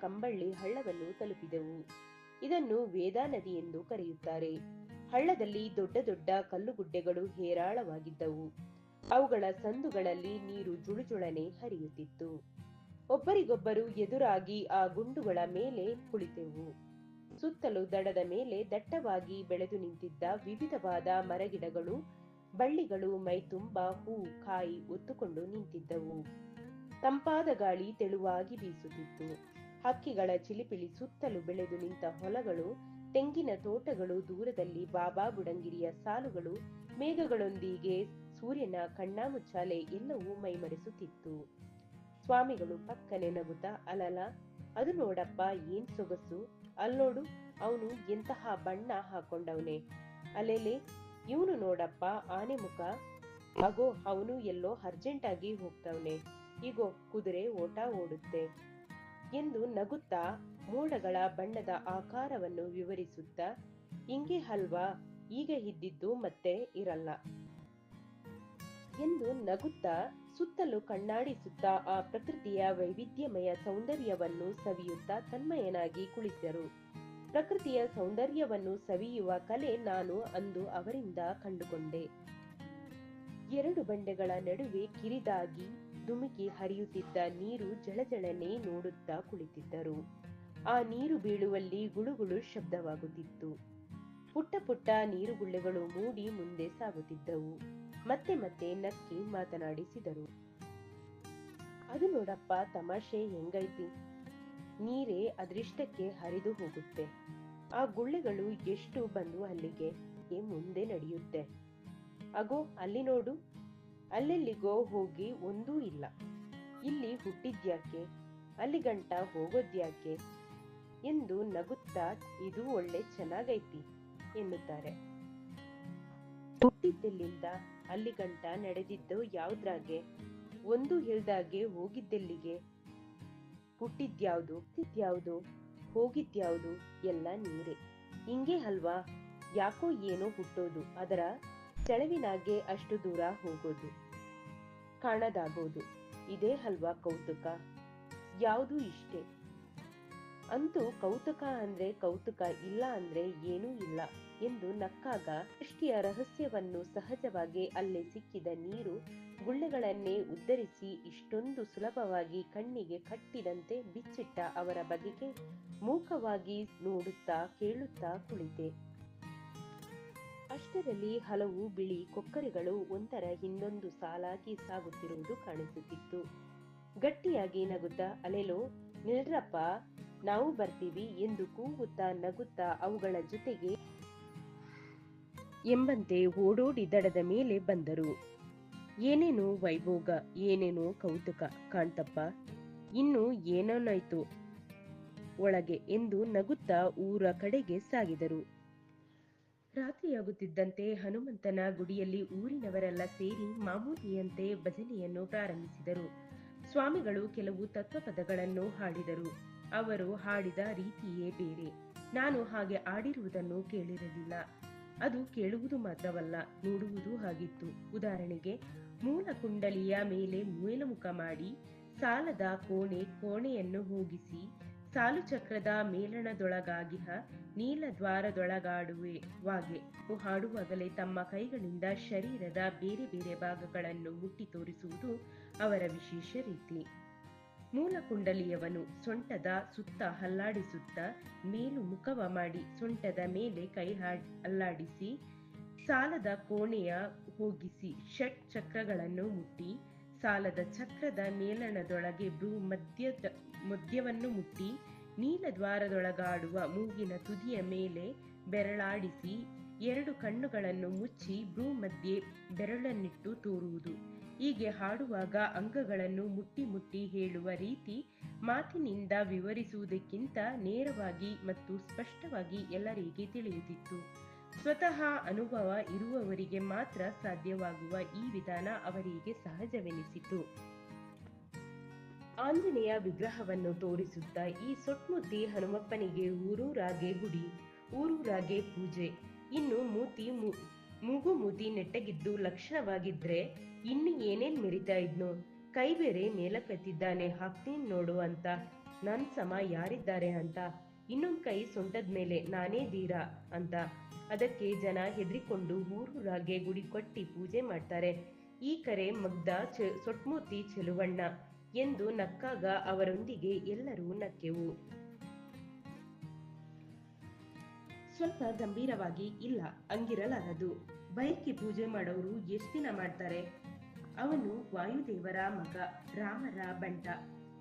ಕಂಬಳ್ಳಿ ಹಳ್ಳವನ್ನು ತಲುಪಿದೆವು. ಇದನ್ನು ವೇದಾ ನದಿ ಎಂದು ಕರೆಯುತ್ತಾರೆ. ಹಳ್ಳದಲ್ಲಿ ದೊಡ್ಡ ದೊಡ್ಡ ಕಲ್ಲುಗುಡ್ಡೆಗಳು ಹೇರಾಳವಾಗಿದ್ದವು. ಅವುಗಳ ಸಂದುಗಳಲ್ಲಿ ನೀರು ಜುಳುಜುಳನೆ ಹರಿಯುತ್ತಿತ್ತು. ಒಬ್ಬರಿಗೊಬ್ಬರು ಎದುರಾಗಿ ಆ ಗುಂಡುಗಳ ಮೇಲೆ ಕುಳಿತೆವು. ಸುತ್ತಲೂ ದಡದ ಮೇಲೆ ದಟ್ಟವಾಗಿ ಬೆಳೆದು ನಿಂತಿದ್ದ ವಿವಿಧವಾದ ಮರಗಿಡಗಳು, ಬಳ್ಳಿಗಳು, ಮೈತುಂಬ, ಹೂ, ಕಾಯಿ ಒತ್ತುಕೊಂಡು ನಿಂತಿದ್ದವು. ತಂಪಾದ ಗಾಳಿ ತೆಳುವಾಗಿ ಬೀಸುತ್ತಿತ್ತು. ಹಕ್ಕಿಗಳ ಚಿಲಿಪಿಲಿ ಸುತ್ತಲೂ ಬೆಳೆದು ನಿಂತ ಹೊಲಗಳು, ತೆಂಗಿನ ತೋಟಗಳು ದೂರದಲ್ಲಿ ಬಾಬಾ ಬುಡಂಗಿರಿಯ ಸಾಲುಗಳು ಮೇಘಗಳೊಂದಿಗೆ ಸೂರ್ಯನ ಕಣ್ಣಾಮುಚ್ಚಾಲೆ ಎಲ್ಲವೂ ಮೈಮರೆಸುತ್ತಿತ್ತು. ಸ್ವಾಮಿಗಳು ಪಕ್ಕನೆ ನಗುತ್ತಾ, ಅಲಲ, ಅದು ನೋಡಪ್ಪ, ಏನ್ ಸೊಗಸು? ಅಲ್ನೋಡು, ಅವನು ಎಂತಹ ಬಣ್ಣ ಹಾಕೊಂಡವನೆ? ಅಲೆಲೆ, ಇವನು ನೋಡಪ್ಪ, ಆನೆ ಮುಖ? ಅಗೋ, ಅವನು ಎಲ್ಲೋ ಅರ್ಜೆಂಟ್ ಆಗಿ ಹೋಗ್ತವನೆ. ಈಗೋ ಕುದುರೆ ಓಟ ಓಡುತ್ತೆ. ಎಂದು ನಗುತ್ತಾ ಮೋಡಗಳ ಬಣ್ಣದ ಆಕಾರವನ್ನು ವಿವರಿಸುತ್ತಾ, ಇಂಗೆ ಹಲ್ವಾ ಈಗ ಇದ್ದಿದ್ದು ಮತ್ತೆ ಇರಲ್ಲ ಎಂದು ನಗುತ್ತಾ ಸುತ್ತಲೂ ಕಣ್ಣಾಡಿಸುತ್ತಾ ಆ ಪ್ರಕೃತಿಯ ವೈವಿಧ್ಯಮಯ ಸೌಂದರ್ಯವನ್ನು ಸವಿಯುತ್ತಾ ತನ್ಮಯನಾಗಿ ಕುಳಿತರು. ಪ್ರಕೃತಿಯ ಸೌಂದರ್ಯವನ್ನು ಸವಿಯುವ ಕಲೆ ನಾನು ಅಂದು ಅವರಿಂದ ಕಂಡುಕೊಂಡೆ. ಎರಡು ಬಂಡೆಗಳ ನಡುವೆ ಕಿರಿದಾಗಿ ಧುಮುಕಿ ಹರಿಯುತ್ತಿದ್ದ ನೀರು ಜಳಜಳನೆ ನೋಡುತ್ತಾ ಕುಳಿತಿದ್ದರು. ಆ ನೀರು ಬೀಳುವಲ್ಲಿ ಗುಳುಗುಳು ಶಬ್ದವಾಗುತ್ತಿತ್ತು. ಪುಟ್ಟ ಪುಟ್ಟ ನೀರುಗುಳ್ಳೆಗಳು ಮೂಡಿ ಮುಂದೆ ಸಾಗುತ್ತಿದ್ದವು. ಮತ್ತೆ ಮತ್ತೆ ನಕ್ಕಿ ಮಾತನಾಡಿಸಿದರು. ಅದು ನೋಡಪ್ಪ, ತಮಾಷೆ ಹೆಂಗೈತಿ? ನೀರೇ ಅದೃಷ್ಟಕ್ಕೆ ಹರಿದು ಹೋಗುತ್ತೆ. ಆ ಗುಳ್ಳೆಗಳು ಎಷ್ಟು ಬಂದು ಅಲ್ಲಿಗೆ ಮುಂದೆ ನಡೆಯುತ್ತೆ? ಅಗೋ, ಅಲ್ಲಿ ನೋಡು. ಅಲ್ಲೆಲ್ಲಿಗೋ ಹೋಗಿ ಒಂದೂ ಇಲ್ಲ. ಇಲ್ಲಿ ಹುಟ್ಟಿದ್ಯಾಕೆ? ಅಲ್ಲಿ ಗಂಟ ಹೋಗೋದ್ಯಾಕೆ? ಎಂದು ನಗುತ್ತಾ, ಇದು ಒಳ್ಳೆ ಚೆನ್ನಾಗೈತಿ ಎನ್ನುತ್ತಾರೆ. ಹುಟ್ಟಿದ್ದೆಲ್ಲಿಂದ ಅಲ್ಲಿ ಗಂಟ ನಡೆದಿದ್ದು ಯಾವ್ದ್ರಾಗೆ? ಒಂದು ಹೇಳ್ದಾಗೆ ಹೋಗಿದ್ದೆಲ್ಲಿಗೆ? ಹುಟ್ಟಿದ್ಯಾವ್ದು, ಹುಟ್ಟಿದ್ಯಾವುದು, ಹೋಗಿದ್ಯಾವ್ದು ಎಲ್ಲ ನೀರೆ. ಹಿಂಗೆ ಅಲ್ವಾ? ಯಾಕೋ ಏನೋ ಹುಟ್ಟೋದು, ಅದರ ಸೆಳವಿನಾಗೆ ಅಷ್ಟು ದೂರ ಹೋಗೋದು. ಕಾಣದಾಗೋದು ಇದೇ ಅಲ್ವಾ ಕೌತುಕ? ಯಾವುದು ಇಷ್ಟೇ? ಅಂತೂ ಕೌತುಕ ಅಂದ್ರೆ ಕೌತುಕ, ಇಲ್ಲ ಅಂದ್ರೆ ಏನೂ ಇಲ್ಲ ಎಂದು ನಕ್ಕಾಗ ಸೃಷ್ಟಿಯ ರಹಸ್ಯವನ್ನು ಸಹಜವಾಗಿ ಅಲ್ಲೇ ಸಿಕ್ಕಿದ ನೀರು ಗುಳ್ಳೆಗಳನ್ನೇ ಉದ್ಧರಿಸಿ ಇಷ್ಟೊಂದು ಸುಲಭವಾಗಿ ಕಣ್ಣಿಗೆ ಕಟ್ಟಿದಂತೆ ಬಿಚ್ಚಿಟ್ಟ ಅವರ ಬಗೆಗೆ ಮೂಕವಾಗಿ ನೋಡುತ್ತಾ ಕೇಳುತ್ತಾ ಕುಳಿತೆ. ಅಷ್ಟರಲ್ಲಿ ಹಲವು ಬಿಳಿ ಕೊಕ್ಕರೆಗಳು ಒಂದರ ಹಿಂದೊಂದು ಸಾಲಾಗಿ ಸಾಗುತ್ತಿರುವುದು ಕಾಣಿಸುತ್ತಿತ್ತು. ಗಟ್ಟಿಯಾಗಿ ನಗುತ್ತಾ, ಅಲೆಲೋ, ನಿಲ್ರಪ್ಪ, ನಾವು ಬರ್ತೀವಿ ಎಂದು ಕೂಗುತ್ತಾ ನಗುತ್ತಾ ಅವುಗಳ ಜೊತೆಗೆ ಎಂಬಂತೆ ಓಡೋಡಿ ದಡದ ಮೇಲೆ ಬಂದರು. ಏನೇನೋ ವೈಭೋಗ, ಏನೇನೋ ಕೌತುಕ ಕಾಣ್ತಪ್ಪ, ಇನ್ನು ಏನೋನಾಯ್ತು? ಒಳಗೆ ಎಂದು ನಗುತ್ತಾ ಊರ ಕಡೆಗೆ ಸಾಗಿದರು. ರಾತ್ರಿಯಾಗುತ್ತಿದ್ದಂತೆ ಹನುಮಂತನ ಗುಡಿಯಲ್ಲಿ ಊರಿನವರೆಲ್ಲ ಸೇರಿ ಮಾಮೂಲಿಯಂತೆ ಭಜನೆಯನ್ನು ಪ್ರಾರಂಭಿಸಿದರು. ಸ್ವಾಮಿಗಳು ಕೆಲವು ತತ್ವಪದಗಳನ್ನು ಹಾಡಿದರು. ಅವರು ಹಾಡಿದ ರೀತಿಯೇ ಬೇರೆ. ನಾನು ಹಾಗೆ ಆಡಿರುವುದನ್ನು ಕೇಳಿರಲಿಲ್ಲ. ಅದು ಕೇಳುವುದು ಮಾತ್ರವಲ್ಲ, ನೋಡುವುದು ಹಾಗಿತ್ತು. ಉದಾಹರಣೆಗೆ, ಮೂಲ ಕುಂಡಲಿಯ ಮೇಲೆ ಮೇಲುಮುಖ ಮಾಡಿ, ಸಾಲದ ಕೋಣೆ, ಕೋಣೆಯನ್ನು ಹೋಗಿಸಿ ಸಾಲು ಚಕ್ರದ ಮೇಲಣದೊಳಗಾಗಿಹ ನೀಲ ದ್ವಾರದೊಳಗಾಡುವೆ ವಾಗೆ ಹಾಡುವಾಗಲೇ ತಮ್ಮ ಕೈಗಳಿಂದ ಶರೀರದ ಬೇರೆ ಬೇರೆ ಭಾಗಗಳನ್ನು ಮುಟ್ಟಿ ತೋರಿಸುವುದು ಅವರ ವಿಶೇಷ ರೀತಿ. ಮೂಲ ಕುಂಡಲಿಯವನು ಸೊಂಟದ ಸುತ್ತ ಹಲ್ಲಾಡಿಸುತ್ತ ಮೇಲು ಮುಖವ ಮಾಡಿ ಸೊಂಟದ ಮೇಲೆ ಕೈ ಅಲ್ಲಾಡಿಸಿ ಸಾಲದ ಕೋಣೆಯ ಹೋಗಿಸಿ ಷಟ್ ಚಕ್ರಗಳನ್ನು ಮುಟ್ಟಿ ಸಾಲದ ಚಕ್ರದ ಮೇಲಣದೊಳಗೆ ಭೂ ಮಧ್ಯದ ಮಧ್ಯವನ್ನು ಮುಟ್ಟಿ ನೀಲದ್ವಾರದೊಳಗಾಡುವ ಮೂಗಿನ ತುದಿಯ ಮೇಲೆ ಬೆರಳಾಡಿಸಿ ಎರಡು ಕಣ್ಣುಗಳನ್ನು ಮುಚ್ಚಿ ಭ್ರೂ ಮಧ್ಯೆ ಬೆರಳನ್ನಿಟ್ಟು ತೋರುವುದು. ಹೀಗೆ ಹಾಡುವಾಗ ಅಂಗಗಳನ್ನು ಮುಟ್ಟಿ ಮುಟ್ಟಿ ಹೇಳುವ ರೀತಿ ಮಾತಿನಿಂದ ವಿವರಿಸುವುದಕ್ಕಿಂತ ನೇರವಾಗಿ ಮತ್ತು ಸ್ಪಷ್ಟವಾಗಿ ಎಲ್ಲರಿಗೆ ತಿಳಿಯುತ್ತಿತ್ತು. ಸ್ವತಃ ಅನುಭವ ಇರುವವರಿಗೆ ಮಾತ್ರ ಸಾಧ್ಯವಾಗುವ ಈ ವಿಧಾನ ಅವರಿಗೆ ಸಹಜವೆನಿಸಿತು. ಆಂಜನೇಯ ವಿಗ್ರಹವನ್ನು ತೋರಿಸುತ್ತಾ ಈ ಸೊಟ್ಮುತ್ತಿ ಹನುಮಪ್ಪನಿಗೆ ಊರೂರಾಗೆ ಗುಡಿ, ಊರೂರಾಗೆ ಪೂಜೆ. ಇನ್ನು ಮೂತಿ ಮೂಗು ಮೂತಿ ನೆಟ್ಟಗಿದ್ದು ಲಕ್ಷಣವಾಗಿದ್ರೆ ಇನ್ನು ಏನೇನ್ ಮೆರಿತಾ ಇದ್ನು? ಕೈ ಬೇರೆ ಮೇಲಕ್ಕೆತ್ತಿದ್ದಾನೆ ಹಾಕ್ತೀನಿ ನೋಡು ಅಂತ. ನನ್ ಸಮ ಯಾರಿದ್ದಾರೆ ಅಂತ. ಇನ್ನೊಂದ್ ಕೈ ಸೊಂಟದ ಮೇಲೆ ನಾನೇ ದೀರಾ ಅಂತ. ಅದಕ್ಕೆ ಜನ ಹೆದರಿಕೊಂಡು ಊರೂರಾಗೆ ಗುಡಿ ಕೊಟ್ಟಿ ಪೂಜೆ ಮಾಡ್ತಾರೆ. ಈ ಕರೆ ಮಗ್ದ ಸೊಟ್ಮೂರ್ತಿ ಚೆಲುವಣ್ಣ. ಎಂದು ನಕ್ಕಾಗ ಅವರೊಂದಿಗೆ ಎಲ್ಲರೂ ನಕ್ಕೆವು. ಸ್ವಲ್ಪ ಗಂಭೀರವಾಗಿ ಇಲ್ಲ ಹಂಗಿರಲಾರದು ಬಯಕ್ಕೆ ಪೂಜೆ ಮಾಡೋರು ಎಷ್ಟ್ ದಿನ ಮಾಡ್ತಾರೆ? ಅವನು ವಾಯುದೇವರ ಮಗ, ರಾಮರ ಬಂಟ.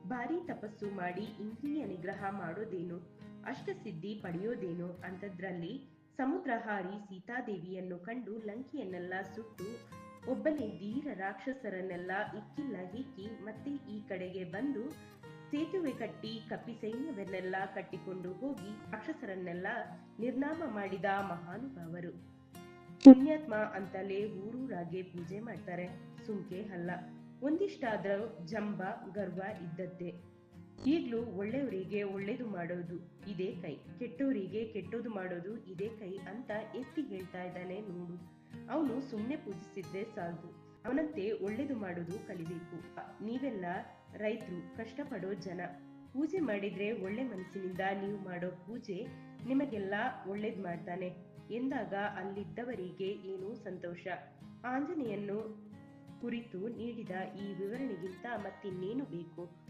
ಭಾರಿ ತಪಸ್ಸು ಮಾಡಿ ಇಂದ್ರಿಯ ನಿಗ್ರಹ ಮಾಡೋದೇನು? ಅಷ್ಟಸಿದ್ಧಿ ಪಡೆಯೋದೇನು? ಅಂತದ್ರಲ್ಲಿ ಸಮುದ್ರ ಹಾರಿ ಸೀತಾದೇವಿಯನ್ನು ಕಂಡು ಲಂಕೆಯನ್ನೆಲ್ಲ ಸುಟ್ಟು ಒಬ್ಬನೇ ಧೀರ ರಾಕ್ಷಸರನ್ನೆಲ್ಲ ಇಕ್ಕಿಲ್ಲ ಹಿಕ್ಕಿ ಮತ್ತೆ ಈ ಕಡೆಗೆ ಬಂದು ಸೇತುವೆ ಕಟ್ಟಿ ಕಪಿ ಸೈನ್ಯವನ್ನೆಲ್ಲ ಕಟ್ಟಿಕೊಂಡು ಹೋಗಿ ರಾಕ್ಷಸರನ್ನೆಲ್ಲ ನಿರ್ನಾಮ ಮಾಡಿದ ಮಹಾನುಭಾವರು. ಪುಣ್ಯಾತ್ಮ ಅಂತಲೇ ಊರೂರಾಗೆ ಪೂಜೆ ಮಾಡ್ತಾರೆ. ಸುಮ್ಕೆ ಅಲ್ಲ. ಒಂದಿಷ್ಟಾದ್ರೂ ಜಂಬ ಗರ್ವ ಇದ್ದದ್ದೇ. ಈಗ್ಲೂ ಒಳ್ಳೆಯವರಿಗೆ ಒಳ್ಳೇದು ಮಾಡೋದು ಇದೇ ಕೈ, ಕೆಟ್ಟವರಿಗೆ ಕೆಟ್ಟೋದು ಮಾಡೋದು ಇದೇ ಕೈ ಅಂತ ಎತ್ತಿ ಹೇಳ್ತಾ ಇದ್ದಾನೆ ನೋಡು ಅವನು ಸುಮ್ಮನೆ ಪೂಜಿಸಿದ್ರೆ ಸಾಲದು. ಅವನಂತೆ ಒಳ್ಳೇದು ಮಾಡೋದು ಕಲಿಬೇಕು. ನೀವೆಲ್ಲ ರೈತರು, ಕಷ್ಟಪಡೋ ಜನ. ಪೂಜೆ ಮಾಡಿದ್ರೆ ಒಳ್ಳೆ ಮನಸ್ಸಿನಿಂದ ನೀವು ಮಾಡೋ ಪೂಜೆ ನಿಮಗೆಲ್ಲ ಒಳ್ಳೇದು ಮಾಡ್ತಾನೆ. ಎಂದಾಗ ಅಲ್ಲಿದ್ದವರಿಗೆ ಏನು ಸಂತೋಷ. ಆಂಜನೇಯನ್ನು ಕುರಿತು ನೀಡಿದ ಈ ವಿವರಣೆಗಿಂತ ಮತ್ತಿನ್ನೇನು ಬೇಕು?